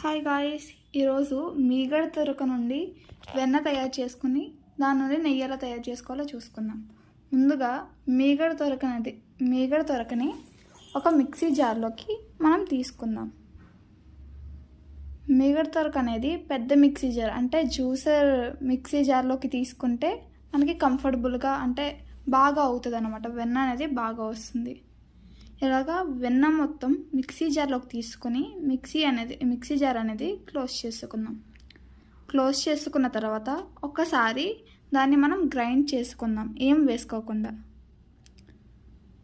Hi guys ఈరోజు మీగడ తొరక నుండి వెన్న తయారు చేసుకుని దాని నుండి నెయ్యి ఎలా తయారు చేసుకోవాలో చూసుకుందాం. ముందుగా మీగడ తొరక అనేది మీగడ తొరకని ఒక మిక్సీ జార్లోకి మనం తీసుకుందాం. మీగడ తొరక అనేది పెద్ద మిక్సీ జార్ అంటే జ్యూసర్ మిక్సీ జార్లోకి తీసుకుంటే మనకి కంఫర్టబుల్గా అంటే బాగా అవుతుంది అనమాట వెన్న అనేది బాగా వస్తుంది. ఇలాగా వెన్న మొత్తం మిక్సీ జార్లోకి తీసుకొని మిక్సీ అనేది మిక్సీ జార్ అనేది క్లోజ్ చేసుకుందాం. క్లోజ్ చేసుకున్న తర్వాత ఒక్కసారి దాన్ని మనం గ్రైండ్ చేసుకుందాం. ఏం వేసుకోకుండా.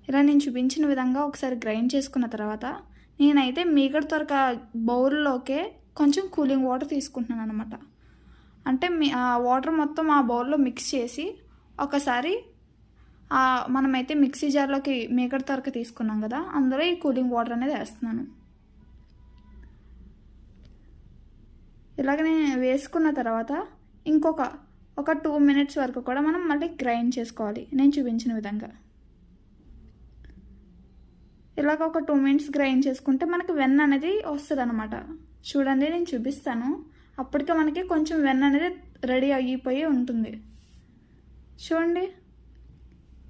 ఇలా నేను చూపించిన విధంగా ఒకసారి గ్రైండ్ చేసుకున్న తర్వాత నేనైతే మీగడ తొరక బౌల్లోకే కొంచెం కూలింగ్ వాటర్ తీసుకుంటున్నాను అనమాట అంటే మీ ఆ వాటర్ మొత్తం ఆ బౌల్లో మిక్స్ చేసి ఒకసారి మనమైతే మిక్సీ జార్లోకి మేకడ తరక తీసుకున్నాం కదా అందులో ఈ కూలింగ్ వాటర్ అనేది వేస్తున్నాను. ఇలాగనే వేసుకున్న తర్వాత ఇంకొక ఒక టూ మినిట్స్ వరకు కూడా మనం మళ్ళీ గ్రైండ్ చేసుకోవాలి నేను చూపించిన విధంగా. ఇలాగ ఒక టూ మినిట్స్ గ్రైండ్ చేసుకుంటే మనకి వెన్న అనేది వస్తుంది అనమాట చూడండి నేను చూపిస్తాను. అప్పటికే మనకి కొంచెం వెన్న అనేది రెడీ అయిపోయి ఉంటుంది. చూడండి.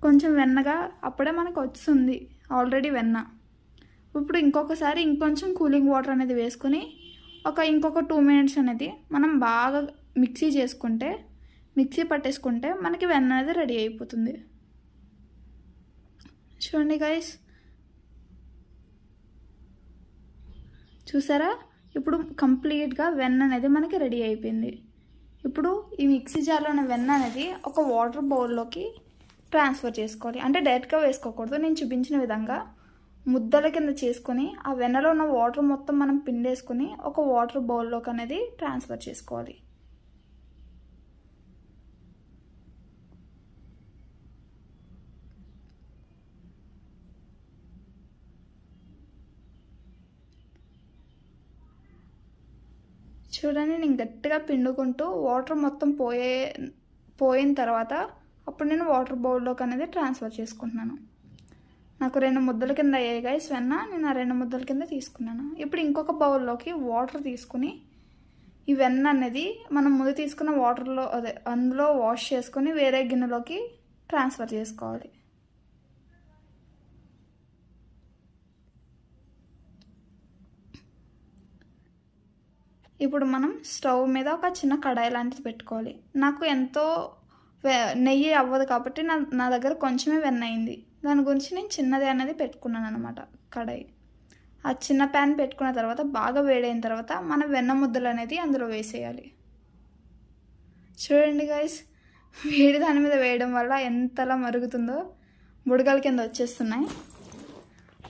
కొంచెం వెన్నగా అప్పుడే మనకు వస్తుంది. ఆల్రెడీ వెన్న. ఇప్పుడు ఇంకొకసారి ఇంకొంచెం కూలింగ్ వాటర్ అనేది వేసుకొని ఒక ఇంకొక టూ మినిట్స్ అనేది మనం బాగా మిక్సీ చేసుకుంటే మిక్సీ పట్టేసుకుంటే మనకి వెన్న అనేది రెడీ అయిపోతుంది. చూడండి గైస్ చూసారా? ఇప్పుడు కంప్లీట్గా వెన్న అనేది మనకి రెడీ అయిపోయింది. ఇప్పుడు ఈ మిక్సీ జార్లో ఉన్న వెన్న అనేది ఒక వాటర్ బౌల్లోకి ట్రాన్స్ఫర్ చేసుకోవాలి. అంటే డైరెక్ట్గా వేసుకోకూడదు. నేను చూపించిన విధంగా ముద్దల కింద చేసుకొని ఆ వెన్నలో ఉన్న వాటర్ మొత్తం మనం పిండేసుకొని ఒక వాటర్ బౌల్లోకి అనేది ట్రాన్స్ఫర్ చేసుకోవాలి. చూడండి నేను గట్టిగా పిండుకుంటూ వాటర్ మొత్తం పోయే పోయిన తర్వాత అప్పుడు నేను వాటర్ బౌల్లోకి అనేది ట్రాన్స్ఫర్ చేసుకుంటున్నాను. నాకు రెండు ముద్దల కింద అయ్యాయి గైస్ వెన్న నేను ఆ రెండు ముద్దల కింద తీసుకున్నాను. ఇప్పుడు ఇంకొక బౌల్లోకి వాటర్ తీసుకుని ఈ వెన్న అనేది మనం ముందు తీసుకున్న వాటర్లో అదే అందులో వాష్ చేసుకొని వేరే గిన్నెలోకి ట్రాన్స్ఫర్ చేసుకోవాలి. ఇప్పుడు మనం స్టవ్ మీద ఒక చిన్న కడాయి లాంటిది పెట్టుకోవాలి. నాకు ఎంతో నెయ్యి అవ్వదు కాబట్టి నా నా దగ్గర కొంచెమే వెన్న అయింది దాని గురించి నేను చిన్నది అనేది పెట్టుకున్నాను అనమాట కడాయి. ఆ చిన్న ప్యాన్ పెట్టుకున్న తర్వాత బాగా వేడైన తర్వాత మన వెన్న ముద్దలు అనేది అందులో వేసేయాలి. చూడండి గాయస్ వేడి దాని మీద వేయడం వల్ల ఎంతలా మరుగుతుందో బుడగల కింద వచ్చేస్తున్నాయి.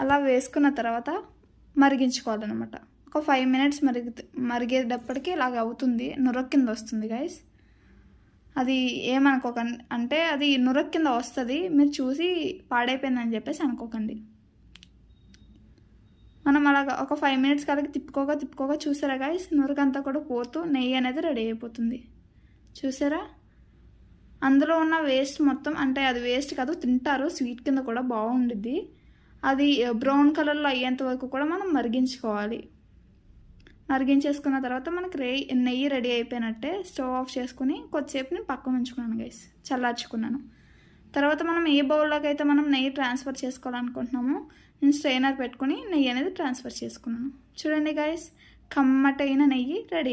అలా వేసుకున్న తర్వాత మరిగించుకోవాలన్నమాట. ఒక ఫైవ్ మినిట్స్ మరిగి మరిగేటప్పటికి ఇలాగ అవుతుంది నురక్ కింద వస్తుంది గాయస్ అది ఏమనుకోకండి. అంటే అది నురక్ కింద వస్తుంది. మీరు చూసి పాడైపోయిందని చెప్పేసి అనుకోకండి. మనం అలాగా ఒక ఫైవ్ మినిట్స్ కలిగి తిప్పుకోగా తిప్పుకోగా చూసారా గాయస్ నురకంతా కూడా పోతూ నెయ్యి అనేది రెడీ అయిపోతుంది. చూసారా? అందులో ఉన్న వేస్ట్ మొత్తం అంటే అది వేస్ట్ కాదు తింటారు. స్వీట్ కింద కూడా బాగుండిద్ది. అది బ్రౌన్ కలర్లో అయ్యేంత వరకు కూడా మనం మరిగించుకోవాలి. మరిగించేసుకున్న తర్వాత మనకి రే నెయ్యి రెడీ అయిపోయినట్టే స్టవ్ ఆఫ్ చేసుకుని కొద్దిసేపు నేను పక్కన ఉంచుకున్నాను గైస్ చల్లార్చుకున్నాను. తర్వాత మనం ఏ బౌల్లోకి అయితే మనం నెయ్యి ట్రాన్స్ఫర్ చేసుకోవాలనుకుంటున్నామో నేను స్ట్రైనర్ పెట్టుకుని నెయ్యి అనేది ట్రాన్స్ఫర్ చేసుకున్నాను. చూడండి గైస్ కమ్మటైన నెయ్యి రెడీ